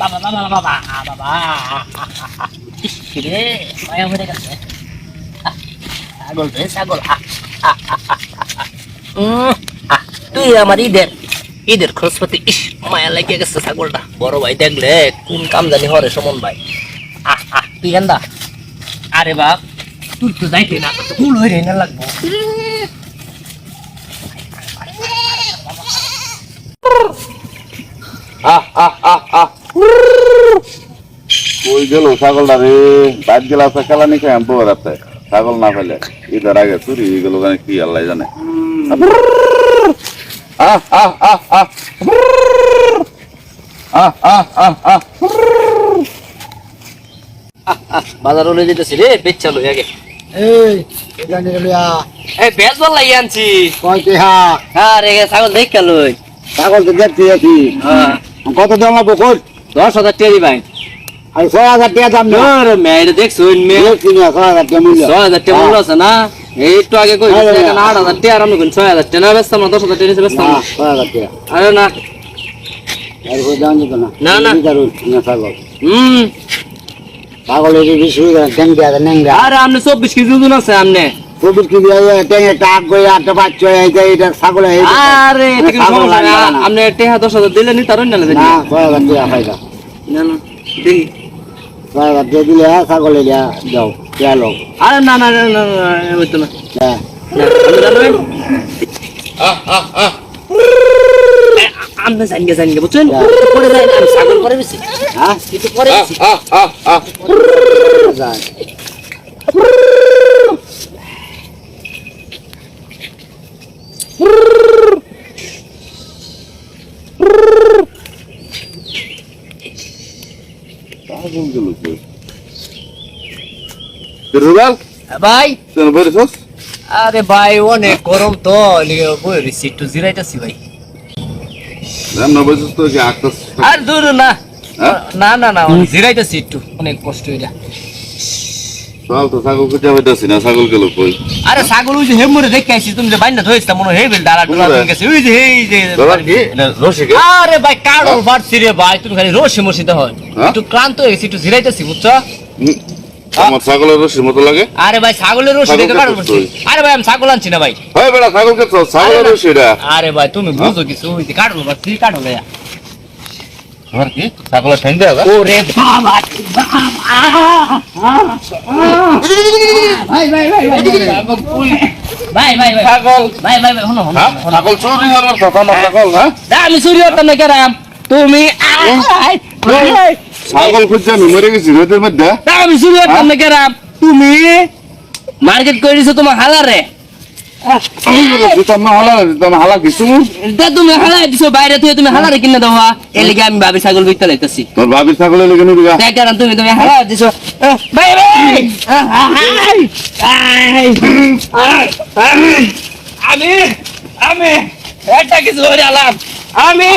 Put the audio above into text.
বাবা বাবা বাবা বাবা ইসিরে মায়া হয়ে গেছে ছাগল রে ছাগল তুই আমার ঈদের ঈদের খরচপাতি ইস মায়া লাগিয়ে গেছে ছাগলটা বড় ভাই দেখলে কোন কাম জানি হরে সমন ভাই আহ আহ তুই গেন্দা আরে বাপ তুই তো যাইতে না হয়ে রেনে লাগবো আহ আহ। কই গেল ছাগলটা রে? বাইর গেল আছে খেলা নি আনব রাতে ছাগল না ঈদের আগে চুরি হয়ে গেল জানে কি আল্লাহ জানে। আহ আহ আহ আহ। আহ আহ আহ আহ। বাজার হলে যেতেছি রে বেচ্চা লই আগে। এই এখানে লইয়া এই বেজ বল লাই আনছি। হ্যাঁ রে ছাগল দেখ লই। ছাগল তো দেখতে আছি। হ্যাঁ। কত দাম লাগবো কই? দশ হাজার টাকা দিবাই। আর ছয় হাজার টাকা দাম না তোর মেয়ের দেখছ না ছয় হাজার টাকা মূল্য। ছয় হাজার টাকা মূল্য আছে না? একটু আগে কই হ্যাঁ, হ্যাঁ, আট হাজার টাকা আর আমি ছয় হাজার টাকা। ব্যস্ত আমরা দশ হাজার টাকা ব্যস্ত না ছয় হাজার টাকা। আরে না। না। না, না। না হুম। বেশি হয়ে গেল ট্যাং দেয়া ট্যাং আরে আপনি চব্বিশ কেজি ওজন আছে আপনি চব্বিশ কেজি ট্যাঙে টাক করে আটটা বাচ্চা এটা ছাগল আরে না। না। আপনি টেহা দশ হাজার দিলে নি তার না ছয় হাজার টাকা ফায়দা না না। দেখি। দিয়ে দিলে হ্যাঁ, ছাগলে যাও দেয়া লোক আরে না না না না হইতো না। আমরা জানিয়ে জানিয়ে বুঝছেন? পরে যাই আমি ছাগল পরে বেশি। হ্যাঁ? কিন্তু পরে যায় হ্যাঁ, হ্যাঁ, Brrr. হ্যাঁ, ভাই। আরে ভাই অনেক গরম তো বইছি একটু জিরাইতেছি ভাই। আর দূর না। না না না সিট একটু অনেক কষ্ট এটা চল তো ছাগল পাইতেছি না ছাগল গেল কই? আরে ছাগল ওই যে হেমুরে দেখে আইছি তুমি যে বাইনা ধরেছিস মনে হেবেল ডালা ডুলা কোনটা? তুমি গেছে। ওই যে এই যে দাদা কি? এটা রসিকে আরে ভাই কাড়ল ফাটছি রে ভাই তুমি খালি রসি মসি তো হয়। হ্যাঁ? একটু ক্লান্ত হয়ে গেছি একটু জিরাইতেছি বুঝছ? আমার ছাগলের রসির মতো লাগে? আরে ভাই ছাগলের রসি ছাগল দেখে কাড়ল কে ফাটছি তুই? আরে ভাই আমি ছাগল আনছি না ভাই। হয় বেড়া ছাগল কে ছাগলের আরে ভাই তুমি বুঝো কিছু ওই যে আমার কি ছাগলের ঠ্যাং দেয়া ওরে বাবা ভাই ভাই ভাই ভাই ভাই ভাই ভাই ছাগল ভাই ভাই ভাই শোনো হ্যাঁ ছাগল চুরি হওয়ার কথা না ছাগল হ্যাঁ আমি চুরি হতাম না কেরাম তুমি ছাগল খুঁজছে আমি মরে গেছি রোদের মধ্যে আমি চুরি হতাম না কেরাম তুমি মার্কেট করে দিছো তোমার হালারে বাইরে তুমি হালারে কিনে দেওয়া এর লিগে আমি ভাবি ছাগল বিকতে লাইতেছি তোর ভাবির ছাগলের লেগে নিবি কারণ তুমি তুমি দিছো। ভাই ভাই! আমি আমি একটা কিছু হয়ে গেলাম আমি